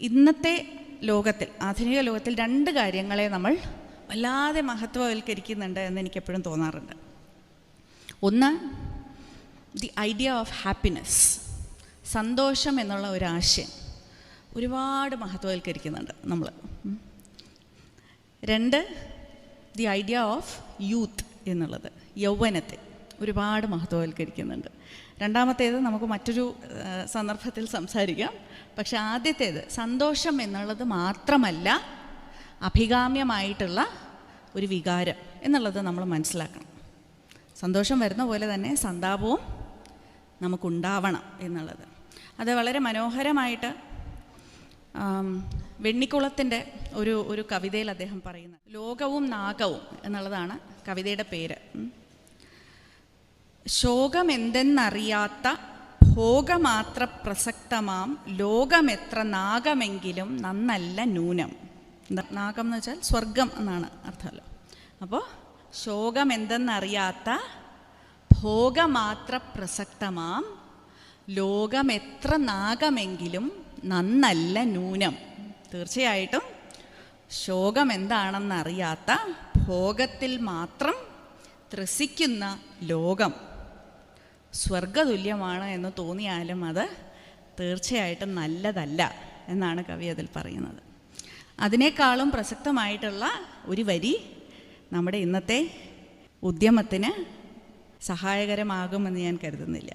ഇന്നത്തെ ലോകത്തിൽ ആധുനിക ലോകത്തിൽ രണ്ട് കാര്യങ്ങളെ നമ്മൾ വല്ലാതെ മഹത്വവൽക്കരിക്കുന്നുണ്ട് എന്ന് എനിക്ക് എപ്പോഴും തോന്നാറുണ്ട്. ഒന്ന് ദി ഐഡിയ ഓഫ് ഹാപ്പിനെസ് സന്തോഷം എന്നുള്ള ഒരു ആശയം ഒരുപാട് മഹത്വവൽക്കരിക്കുന്നുണ്ട് നമ്മൾ രണ്ട് ദി ഐഡിയ ഓഫ് യൂത്ത് എന്നുള്ളത് യൗവനത്തെ. ഒരുപാട് മഹത്വവൽക്കരിക്കുന്നുണ്ട്. രണ്ടാമത്തേത് നമുക്ക് മറ്റൊരു സന്ദർഭത്തിൽ സംസാരിക്കാം. പക്ഷെ ആദ്യത്തേത് സന്തോഷം എന്നുള്ളത് മാത്രമല്ല അഭികാമ്യമായിട്ടുള്ള ഒരു വികാരം എന്നുള്ളത് നമ്മൾ മനസ്സിലാക്കണം. സന്തോഷം വരുന്ന പോലെ തന്നെ സന്താപവും നമുക്കുണ്ടാവണം എന്നുള്ളത്. അത് വളരെ മനോഹരമായിട്ട് വെണ്ണിക്കുളത്തിന്റെ ഒരു ഒരു കവിതയിൽ അദ്ദേഹം പറയുന്നത് ലോകവും നാഗവും എന്നുള്ളതാണ് കവിതയുടെ പേര്. ശോകമെന്തെന്നറിയാത്ത ഭോഗമാത്ര പ്രസക്തമാം ലോകമെത്ര നാഗമെങ്കിലും നന്നല്ല ന്യൂനം. നാഗം എന്ന് വെച്ചാൽ സ്വർഗം എന്നാണ് അർത്ഥമല്ലോ. അപ്പോൾ ശോകമെന്തെന്നറിയാത്ത ഭോഗമാത്ര പ്രസക്തമാം ലോകമെത്ര നാഗമെങ്കിലും നന്നല്ല ന്യൂനം. തീർച്ചയായിട്ടും ശോകം എന്താണെന്നറിയാത്ത ഭോഗത്തിൽ മാത്രം ത്രസിക്കുന്ന ലോകം. സ്വർഗതുല്യമാണ് എന്ന് തോന്നിയാലും അത് തീർച്ചയായിട്ടും നല്ലതല്ല എന്നാണ് കവി അതിൽ പറയുന്നത്. അതിനേക്കാളും പ്രസക്തമായിട്ടുള്ള ഒരു വരി നമ്മുടെ ഇന്നത്തെ ഉദ്യമത്തിന് സഹായകരമാകുമെന്ന് ഞാൻ കരുതുന്നില്ല.